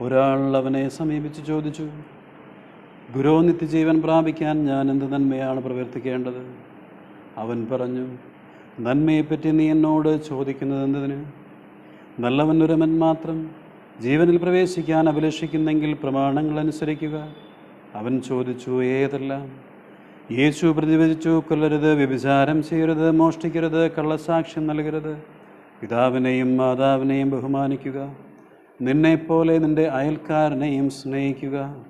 ഒരാൾ അവനെ സമീപിച്ച് ചോദിച്ചു ഗുരു നിത്യജീവൻ പ്രാപിക്കാൻ ഞാൻ എന്ത് നന്മയാണ് പ്രവർത്തിക്കേണ്ടത്? അവൻ പറഞ്ഞു നന്മയെപ്പറ്റി നീ എന്നോട് ചോദിക്കുന്നത് എന്തിന്? നല്ലവൻ ഒരുമൻ മാത്രം ജീവനിൽ പ്രവേശിക്കാൻ അഭിലഷിക്കുന്നെങ്കിൽ പ്രമാണങ്ങൾ അനുസരിക്കുക. അവൻ ചോദിച്ചു ഏതെല്ലാം? യേശു പ്രതിവചിച്ചു കൊല്ലരുത് വ്യഭിചാരം ചെയ്യരുത് മോഷ്ടിക്കരുത് കള്ളസാക്ഷ്യം നൽകരുത്. പിതാവിനെയും മാതാവിനെയും ബഹുമാനിക്കുക. നിന്നെപ്പോലെ നിന്റെ അയൽക്കാരനെയും സ്നേഹിക്കുക.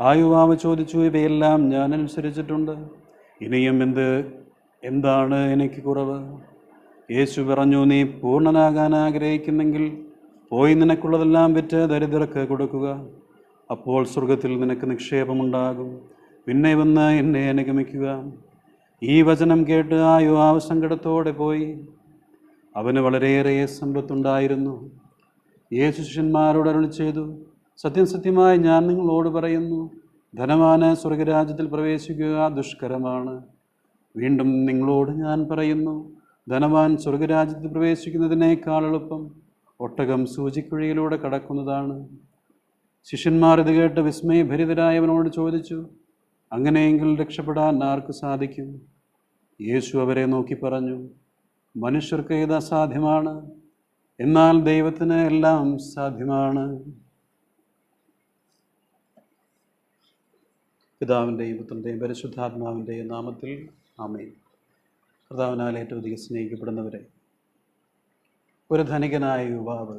ആയുവാവ് യുവാവ് ചോദിച്ചു ഇവയെല്ലാം ഞാൻ അനുസരിച്ചിട്ടുണ്ട്. ഇനിയും എന്ത്? എന്താണ് എനിക്ക് കുറവ്? യേശു പറഞ്ഞു നീ പൂർണനാകാൻ ആഗ്രഹിക്കുന്നെങ്കിൽ പോയി നിനക്കുള്ളതെല്ലാം വിറ്റ് ദരിദ്രർക്ക് കൊടുക്കുക. അപ്പോൾ സ്വർഗത്തിൽ നിനക്ക് നിക്ഷേപമുണ്ടാകും. പിന്നെ വന്ന് എന്നെ അനുഗമിക്കുക. ഈ വചനം കേട്ട് ആ യുവാവ് സങ്കടത്തോടെ പോയി. അവന് വളരെയേറെ സമ്പത്തുണ്ടായിരുന്നു. യേശു ശിഷ്യന്മാരോട് അരുളി ചെയ്തു സത്യം സത്യമായി ഞാൻ നിങ്ങളോട് പറയുന്നു ധനവാന് സ്വർഗരാജ്യത്തിൽ പ്രവേശിക്കുക ദുഷ്കരമാണ്. വീണ്ടും നിങ്ങളോട് ഞാൻ പറയുന്നു ധനവാൻ സ്വർഗരാജ്യത്തിൽ പ്രവേശിക്കുന്നതിനേക്കാൾ എളുപ്പം ഒട്ടകം സൂചിക്കുഴിയിലൂടെ കടക്കുന്നതാണ്. ശിഷ്യന്മാർ ഇത് കേട്ട് വിസ്മയഭരിതരായവനോട് ചോദിച്ചു അങ്ങനെയെങ്കിൽ രക്ഷപ്പെടാൻ ആർക്ക് സാധിക്കും? യേശു അവരെ നോക്കി പറഞ്ഞു മനുഷ്യർക്ക് ഇത് അസാധ്യമാണ്? എന്നാൽ ദൈവത്തിന് എല്ലാം സാധ്യമാണ്. പിതാവിന്റെയും പുത്രന്റെയും പരിശുദ്ധാത്മാവിന്റെയും നാമത്തിൽ ആമേൻ. കർത്താവിനാൽ ഏറ്റവും അധികം സ്നേഹിക്കപ്പെടുന്നവരെ ഒരു ധനികനായ യുവാവ്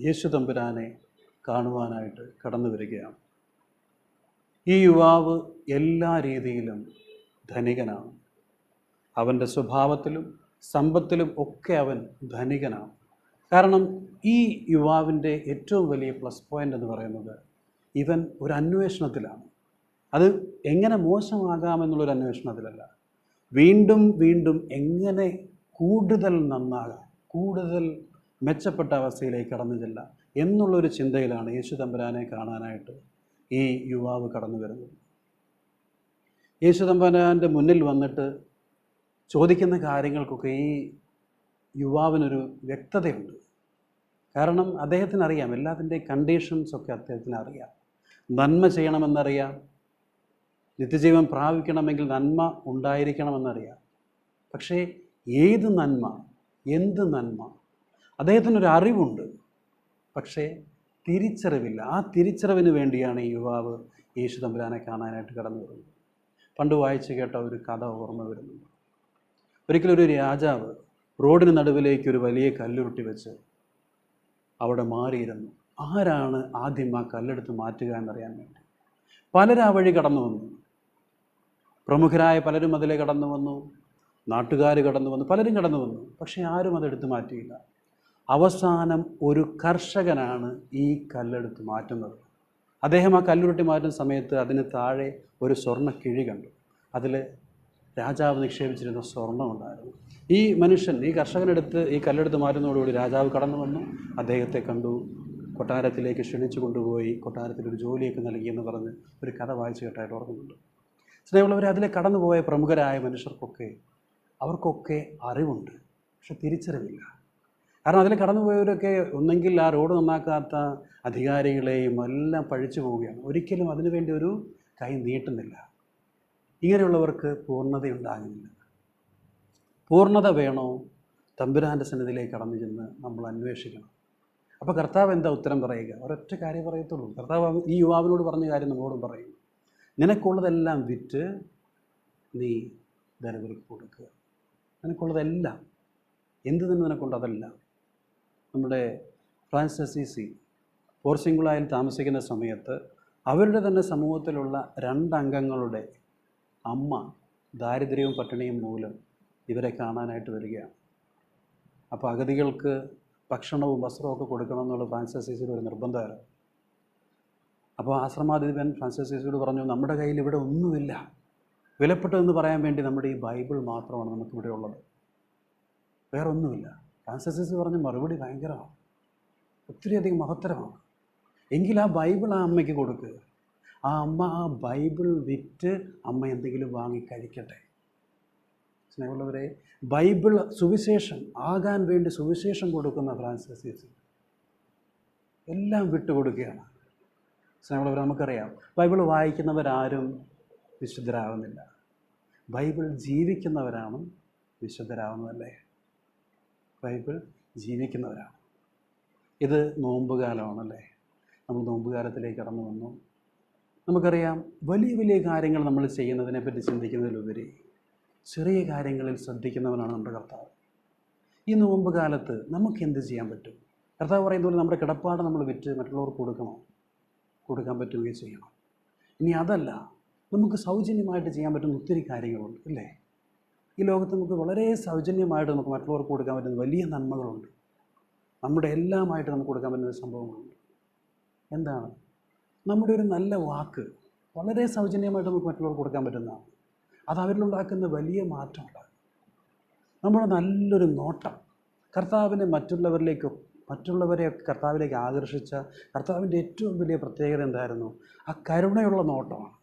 യേശു തമ്പുരാനെ കാണുവാനായിട്ട് കടന്നു വരികയാണ്. ഈ യുവാവ് എല്ലാ രീതിയിലും ധനികനാണ്. അവന്റെ സ്വഭാവത്തിലും സമ്പത്തിലും ഒക്കെ അവൻ ധനികനാണ്. കാരണം ഈ യുവാവിന്റെ ഏറ്റവും വലിയ പ്ലസ് പോയിന്റ് എന്ന് പറയുന്നത് ഇവൻ ഒരു അന്വേഷണത്തിലാണ്. അത് എങ്ങനെ മോശമാകാമെന്നുള്ളൊരു അന്വേഷണത്തിലല്ല. വീണ്ടും വീണ്ടും എങ്ങനെ കൂടുതൽ നന്നാകാം കൂടുതൽ മെച്ചപ്പെട്ട അവസ്ഥയിലേക്ക് കടന്നു ചെല്ലാം എന്നുള്ളൊരു ചിന്തയിലാണ് യേശു തമ്പുരാനെ കാണാനായിട്ട് ഈ യുവാവ് കടന്നു വരുന്നത്. യേശു തമ്പുരാന്റെ മുന്നിൽ വന്നിട്ട് ചോദിക്കുന്ന കാര്യങ്ങൾക്കൊക്കെ ഈ യുവാവിനൊരു വ്യക്തതയുണ്ട്. കാരണം അദ്ദേഹത്തിന് അറിയാം എല്ലാത്തിന്റെ കണ്ടീഷൻസ് ഒക്കെ അദ്ദേഹത്തിന് അറിയാം നന്മ ചെയ്യണമെന്നറിയാം. നിത്യജീവൻ പ്രാപിക്കണമെങ്കിൽ നന്മ ഉണ്ടായിരിക്കണമെന്നറിയാം. പക്ഷേ ഏത് നന്മ എന്ത് നന്മ? അദ്ദേഹത്തിനൊരു അറിവുണ്ട് പക്ഷേ തിരിച്ചറിവില്ല. ആ തിരിച്ചറിവിന് വേണ്ടിയാണ് ഈ യുവാവ് യേശു തമ്പുരാനെ കാണാനായിട്ട് കടന്നു വരുന്നത്. പണ്ട് വായിച്ചു കേട്ട ഒരു കഥ ഓർമ്മ വരുന്നുണ്ട്. ഒരിക്കലൊരു രാജാവ് റോഡിന് നടുവിലേക്ക് ഒരു വലിയ കല്ലുരുട്ടി വെച്ച് അവിടെ മാറിയിരുന്നു. ആരാണ് ആദ്യം ആ കല്ലെടുത്ത് മാറ്റുക എന്നറിയാൻ വേണ്ടി? പലരും വഴി കടന്നു വന്നു. പ്രമുഖരായ പലരും അതിലെ കടന്നു വന്നു. നാട്ടുകാർ കടന്നു വന്നു. പലരും കടന്നു വന്നു. പക്ഷേ ആരും അതെടുത്ത് മാറ്റിയില്ല. അവസാനം ഒരു കർഷകനാണ് ഈ കല്ലെടുത്ത് മാറ്റുന്നത്. അദ്ദേഹം ആ കല്ലുരുട്ടി മാറ്റുന്ന സമയത്ത് അതിന് താഴെ ഒരു സ്വർണ കിഴി കണ്ടു. അതിൽ രാജാവ് നിക്ഷേപിച്ചിരുന്ന സ്വർണം ഉണ്ടായിരുന്നു. ഈ മനുഷ്യൻ ഈ കർഷകനെടുത്ത് ഈ കല്ലെടുത്ത് മാറ്റുന്നതോടുകൂടി രാജാവ് കടന്നു വന്നു. അദ്ദേഹത്തെ കണ്ടു. കൊട്ടാരത്തിലേക്ക് ക്ഷണിച്ചു കൊണ്ടുപോയി. കൊട്ടാരത്തിൽ ഒരു ജോലിയൊക്കെ നൽകി എന്ന് പറഞ്ഞ് ഒരു കഥ വായിച്ചു കേട്ടായിട്ട് ഓർക്കുന്നുണ്ട്. സ്നേഹമുള്ളവർ അതിലെ കടന്നുപോയ പ്രമുഖരായ മനുഷ്യർക്കൊക്കെ അവർക്കൊക്കെ അറിവുണ്ട് പക്ഷെ തിരിച്ചറിവില്ല. കാരണം അതിൽ കടന്നുപോയവരൊക്കെ ഒന്നെങ്കിൽ ആ റോഡ് നന്നാക്കാത്ത അധികാരികളെയും എല്ലാം പഴിച്ചു പോവുകയാണ്. ഒരിക്കലും അതിനുവേണ്ടി ഒരു കൈ നീട്ടുന്നില്ല. ഇങ്ങനെയുള്ളവർക്ക് പൂർണതയുണ്ടാകുന്നില്ല. പൂർണത വേണോ? തമ്പുരാന്റെ സന്നിധിയിലേക്ക് കടന്നു ചെന്ന് നമ്മൾ അന്വേഷിക്കണം. അപ്പോൾ കർത്താവ് എന്താ ഉത്തരം പറയുക? ഒരൊറ്റ കാര്യം പറയത്തുള്ളൂ. കർത്താവ് ഈ യുവാവിനോട് പറഞ്ഞ കാര്യം നമ്മളോടും പറയും. നിനക്കുള്ളതെല്ലാം വിറ്റ് നീ ദരിദ്രർക്ക് കൊടുക്കുക. നിനക്കുള്ളതെല്ലാം. എന്ത് തന്നെ നിനക്കുണ്ട്? അതെല്ലാം. നമ്മുടെ ഫ്രാൻസ് സി പോർസിംഗുളായിൽ താമസിക്കുന്ന സമയത്ത് അവരുടെ തന്നെ സമൂഹത്തിലുള്ള രണ്ടംഗങ്ങളുടെ അമ്മ ദാരിദ്ര്യവും പട്ടിണിയും മൂലം ഇവരെ കാണാനായിട്ട് വരികയാണ്. അപ്പോൾ അഗതികൾക്ക് ഭക്ഷണവും വസ്ത്രമൊക്കെ കൊടുക്കണം എന്നുള്ള ഫ്രാൻസ് അസീസിയുടെ ഒരു നിർബന്ധമായിരുന്നു. അപ്പോൾ ആശ്രമാധിപൻ ഫ്രാൻസിസ് അസീസിയോട് പറഞ്ഞു നമ്മുടെ കയ്യിൽ ഇവിടെ ഒന്നുമില്ല. വിലപ്പെട്ടതെന്ന് പറയാൻ വേണ്ടി നമ്മുടെ ഈ ബൈബിൾ മാത്രമാണ് നമുക്കിവിടെ ഉള്ളത്. വേറെ ഒന്നുമില്ല. ഫ്രാൻസിസിസ് പറഞ്ഞ മറുപടി ഭയങ്കരമാണ്. ഒത്തിരിയധികം മഹത്തരമാണ്. എങ്കിൽ ആ ബൈബിൾ ആ അമ്മയ്ക്ക് കൊടുക്കുക ആ അമ്മ ആ ബൈബിൾ വിറ്റ് അമ്മ എന്തെങ്കിലും വാങ്ങി കഴിക്കട്ടെ. സ്നേഹമുള്ളവരെ ബൈബിൾ സുവിശേഷം ആകാൻ വേണ്ടി സുവിശേഷം കൊടുക്കുന്ന ഫ്രാൻസിസ് എല്ലാം വിട്ടുകൊടുക്കുകയാണ്. സ്നേഹമുള്ളവർ നമുക്കറിയാം ബൈബിൾ വായിക്കുന്നവരാരും വിശുദ്ധരാകുന്നില്ല. ബൈബിൾ ജീവിക്കുന്നവരാണ് വിശുദ്ധരാകുന്നതല്ലേ? ബൈബിൾ ജീവിക്കുന്നവരാണ്. ഇത് നോമ്പുകാലമാണല്ലേ? നമ്മൾ നോമ്പുകാലത്തിലേക്ക് കടന്നു വന്നു. നമുക്കറിയാം വലിയ വലിയ കാര്യങ്ങൾ നമ്മൾ ചെയ്യുന്നതിനെപ്പറ്റി ചിന്തിക്കുന്നതിലുപരി ചെറിയ കാര്യങ്ങളിൽ ശ്രദ്ധിക്കുന്നവനാണ് നമ്മുടെ കർത്താവ്. ഈ നോമ്പ് കാലത്ത് നമുക്ക് എന്ത് ചെയ്യാൻ പറ്റും? കർത്താവ് പറയുന്ന പോലെ നമ്മുടെ കിടപ്പാട് നമ്മൾ വിറ്റ് മറ്റുള്ളവർക്ക് കൊടുക്കണോ. കൊടുക്കാൻ പറ്റുകയും ചെയ്യണം. ഇനി അതല്ല നമുക്ക് സൗജന്യമായിട്ട് ചെയ്യാൻ പറ്റുന്ന ഒത്തിരി കാര്യങ്ങളുണ്ട് അല്ലേ? ഈ ലോകത്ത് നമുക്ക് വളരെ സൗജന്യമായിട്ട് നമുക്ക് മറ്റുള്ളവർക്ക് കൊടുക്കാൻ പറ്റുന്ന വലിയ നന്മകളുണ്ട്. നമ്മുടെ എല്ലാമായിട്ട് നമുക്ക് കൊടുക്കാൻ പറ്റുന്ന സംഭവങ്ങളുണ്ട്. എന്താണ്? നമ്മുടെ ഒരു നല്ല വാക്ക് വളരെ സൗജന്യമായിട്ട് നമുക്ക് മറ്റുള്ളവർക്ക് കൊടുക്കാൻ പറ്റുന്നതാണ്. അത് അവരിലുണ്ടാക്കുന്ന വലിയ മാറ്റമുണ്ടാകും നമ്മുടെ നല്ലൊരു നോട്ടം കർത്താവിനെ മറ്റുള്ളവരിലേക്ക് മറ്റുള്ളവരെ കർത്താവിലേക്ക് ആകർഷിച്ച കർത്താവിന്റെ ഏറ്റവും വലിയ പ്രത്യേകത എന്തായിരുന്നു? ആ കരുണയുള്ള നോട്ടമാണ്.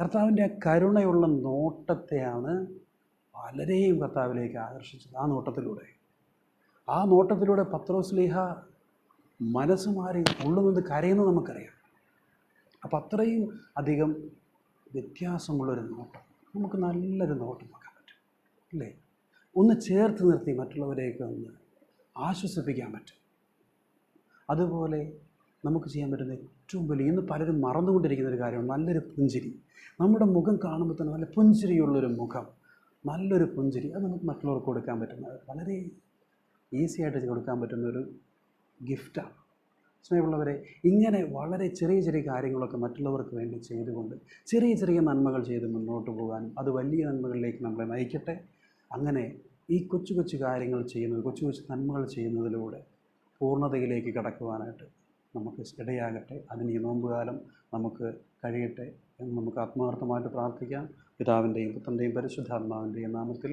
കർത്താവിന്റെ ആ കരുണയുള്ള നോട്ടത്തെയാണ് പലരെയും കർത്താവിലേക്ക് ആകർഷിച്ചത് ആ നോട്ടത്തിലൂടെ. ആ നോട്ടത്തിലൂടെ പത്രോസ്ലീഹ മനസ്സ് മാറി ഉള്ളുന്നത് കരയുന്നത് നമുക്കറിയാം. അപ്പം അത്രയും അധികം വ്യത്യാസമുള്ളൊരു നോട്ടം. നമുക്ക് നല്ലൊരു നോട്ടം വെക്കാൻ പറ്റും അല്ലേ? ഒന്ന് ചേർത്ത് നിർത്തി മറ്റുള്ളവരെയൊക്കെ ഒന്ന് ആശ്വസിപ്പിക്കാൻ പറ്റും. അതുപോലെ നമുക്ക് ചെയ്യാൻ പറ്റുന്ന ഏറ്റവും വലിയ ഇന്ന് പലരും മറന്നുകൊണ്ടിരിക്കുന്ന ഒരു കാര്യമാണ് നല്ലൊരു പുഞ്ചിരി. നമ്മുടെ മുഖം കാണുമ്പോൾ തന്നെ നല്ല പുഞ്ചിരിയുള്ളൊരു മുഖം നല്ലൊരു പുഞ്ചിരി. അത് നമുക്ക് മറ്റുള്ളവർക്ക് കൊടുക്കാൻ പറ്റുന്ന വളരെ ഈസി ആയിട്ട് കൊടുക്കാൻ പറ്റുന്ന ഒരു ഗിഫ്റ്റാണ് സ്നേഹമുള്ളവരെ ഇങ്ങനെ വളരെ ചെറിയ ചെറിയ കാര്യങ്ങളൊക്കെ മറ്റുള്ളവർക്ക് വേണ്ടി ചെയ്തുകൊണ്ട് ചെറിയ ചെറിയ നന്മകൾ ചെയ്ത് മുന്നോട്ട് പോകാനും അത് വലിയ നന്മകളിലേക്ക് നമ്മളെ നയിക്കട്ടെ. അങ്ങനെ ഈ കൊച്ചു കൊച്ചു കാര്യങ്ങൾ ചെയ്യുന്നത് കൊച്ചു കൊച്ചു നന്മകൾ ചെയ്യുന്നതിലൂടെ പൂർണതയിലേക്ക് കടക്കുവാനായിട്ട് നമുക്ക് ഇടയാകട്ടെ. അതിന് ഈ നോമ്പുകാലം നമുക്ക് കഴിയട്ടെ എന്ന് നമുക്ക് ആത്മാർത്ഥമായിട്ട് പ്രാർത്ഥിക്കാം. പിതാവിന്റെയും പുത്രന്റെയും പരിശുദ്ധാത്മാവിന്റെയും നാമത്തിൽ